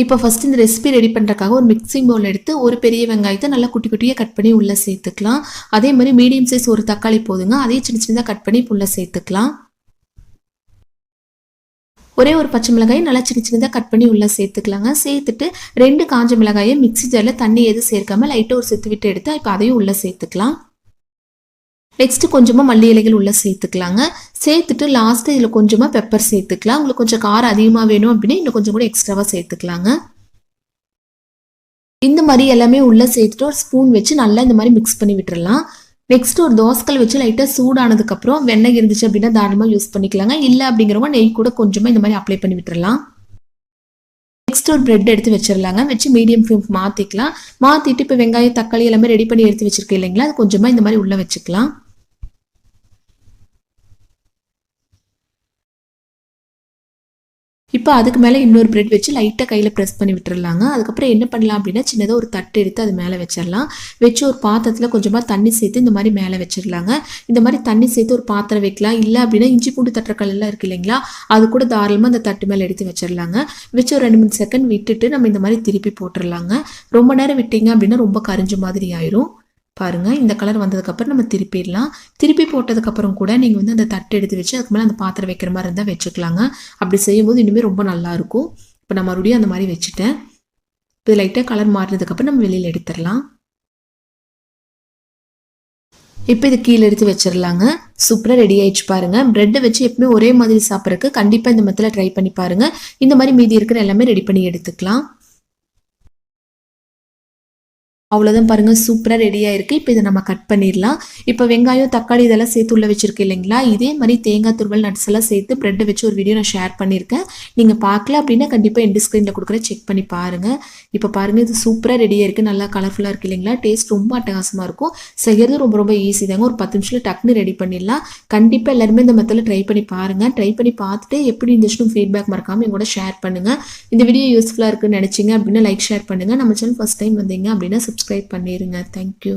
இப்போ ஃபஸ்ட் இந்த recipe ready பண்ணுறக்காக ஒரு மிக்சிங் பவுல் எடுத்து ஒரு பெரிய வெங்காயத்தை நல்லா குட்டி குட்டியாக கட் பண்ணி உள்ளே சேர்த்துக்கலாம். அதே மாதிரி மீடியம் சைஸ் ஒரு தக்காளி போதுங்க. அதையும் சின்ன சின்னதாக கட் பண்ணி உள்ளே சேர்த்துக்கலாம். ஒரே ஒரு பச்சை மிளகாயும் நல்லா சின்ன சின்னதாக கட் பண்ணி உள்ளே சேர்த்துக்கலாங்க. சேர்த்துட்டு ரெண்டு காஞ்ச மிளகாயை மிக்ஸி ஜாரில் தண்ணி எதுவும் சேர்க்காமல் லைட்டாக ஒரு செத்து விட்டு எடுத்து இப்போ அதையும் உள்ளே சேர்த்துக்கலாம். நெக்ஸ்ட் கொஞ்சமாக மல்லி இலைகள் உள்ளே சேர்த்துக்கலாங்க. சேர்த்துட்டு லாஸ்ட்டு இதில் கொஞ்சமாக பெப்பர் சேர்த்துக்கலாம். உங்களுக்கு கொஞ்சம் காரம் அதிகமாக வேணும் அப்படின்னா இன்னும் கொஞ்சம் கூட எக்ஸ்ட்ராவாக சேர்த்துக்கலாங்க. இந்த மாதிரி எல்லாமே உள்ளே சேர்த்துட்டு ஒரு ஸ்பூன் வச்சு நல்லா இந்த மாதிரி மிக்ஸ் பண்ணி விட்டுறலாம். நெக்ஸ்ட் ஒரு தோசைக்கல் வச்சு லைட்டாக சூடானதுக்கப்புறம் வெண்ணெய் இருந்துச்சு அப்படின்னா தாராளமாக யூஸ் பண்ணிக்கலாங்க. இல்லை அப்படிங்கிறவங்க நெய் கூட கொஞ்சமாக இந்த மாதிரி அப்ளை பண்ணி விட்டுறலாம். நெக்ஸ்ட் ஒரு பிரெட் எடுத்து வச்சிடலாங்க வச்சு மீடியம் ஃப்ளேம் மாற்றிக்கலாம் மாற்றிட்டு இப்போ வெங்காயம் தக்காளி எல்லாமே ரெடி பண்ணி எடுத்து வச்சிருக்கேன் இல்லைங்களா? அது கொஞ்சமாக இந்த மாதிரி உள்ளே வச்சுக்கலாம். இப்போ அதுக்கு மேலே இன்னொரு பிரெட் வச்சு லைட்டாக கையில் ப்ரெஸ் பண்ணி விட்டுறலாங்க. அதுக்கப்புறம் என்ன பண்ணலாம் அப்படின்னா சின்னதாக ஒரு தட்டு எடுத்து அது மேலே வச்சிடலாம். வச்சு ஒரு பாத்திரத்தில் கொஞ்சமாக தண்ணி சேர்த்து இந்த மாதிரி மேலே வச்சிடலாங்க. இந்த மாதிரி தண்ணி சேர்த்து ஒரு பாத்திரம் வைக்கலாம். இல்லை அப்படின்னா இஞ்சி பூண்டு தட்டுறக்கல்லாம் இருக்கு இல்லைங்களா? அது கூட தாராளமாக அந்த தட்டு மேலே எடுத்து வச்சிடலாங்க. வச்சு ஒரு ரெண்டு மூணு செகண்ட் விட்டுட்டு நம்ம இந்த மாதிரி திருப்பி போட்டுடலாங்க ரொம்ப நேரம் விட்டீங்க அப்படின்னா ரொம்ப கரிஞ்ச மாதிரி ஆயிரும். பாருங்கள் இந்த கலர் வந்ததுக்கப்புறம் நம்ம திருப்பிடலாம். திருப்பி போட்டதுக்கப்புறம் கூட நீங்கள் வந்து அந்த தட்டு எடுத்து வச்சு அதுக்கு மேலே அந்த பாத்திரம் வைக்கிற மாதிரி இருந்தால் வச்சுக்கலாங்க. அப்படி செய்யும்போது இனிமேல் ரொம்ப நல்லா இருக்கும். இப்போ நான் மறுபடியும் அந்த மாதிரி வச்சுட்டேன். இப்போ லைட்டாக கலர் மாறினதுக்கப்புறம் நம்ம வெளியில் எடுத்துடலாம். இப்போ இது கீழே எடுத்து வச்சிடலாங்க. சூப்பராக ரெடி ஆயிடுச்சு பாருங்க. ப்ரெட்டை வச்சு எப்பவுமே ஒரே மாதிரி சாப்பிட்றதுக்கு கண்டிப்பாக இந்த மெத்தில் ட்ரை பண்ணி பாருங்கள் இந்த மாதிரி மீதி இருக்கிற எல்லாமே ரெடி பண்ணி எடுத்துக்கலாம். அவ்வளோதான் பாருங்கள் சூப்பராக ரெடியாக இருக்குது இப்போ இதை நம்ம கட் பண்ணிடலாம். இப்போ வெங்காயம் தக்காளி இதெல்லாம் சேர்த்து உள்ள வச்சுருக்கேன் இல்லைங்களா? இதே மாதிரி தேங்காய் துருவல் நட்ஸ் எல்லாம் சேர்த்து ப்ரெட்டை வச்சு ஒரு வீடியோ நான் ஷேர் பண்ணியிருக்கேன். நீங்கள் பார்க்கல அப்படின்னா கண்டிப்பாக எண்டு ஸ்க்ரீனில் கொடுக்குற செக் பண்ணி பாருங்கள் இப்போ பாருங்கள் இது சூப்பராக ரெடியாக இருக்குது நல்லா கலர்ஃபுல்லாக இருக்குது இல்லைங்களா? டேஸ்ட் ரொம்ப அட்டகாசமாக இருக்கும். செய்கிறது ரொம்ப ரொம்ப ஈஸி தாங்க. ஒரு பத்து நிமிஷத்தில் டக்குன்னு ரெடி பண்ணிடலாம். கண்டிப்பாக எல்லாருமே இந்த மெத்தடில் ட்ரை பண்ணி பாருங்கள் ட்ரை பண்ணி பார்த்துட்டு எப்படி இருந்துச்சுன்னு ஃபீட்பேக் மறக்காமல் எங்கூட ஷேர் பண்ணுங்கள் இந்த வீடியோ யூஸ்ஃபுல்லாக இருக்குன்னு நினச்சிங்க அப்படின்னா லைக் ஷேர் பண்ணுங்கள் நம்ம சேனல் ஃபஸ்ட் டைம் வந்தீங்க அப்படின்னா சப்ஸ்கிரைப் பண்ணிடுங்க தேங்க்யூ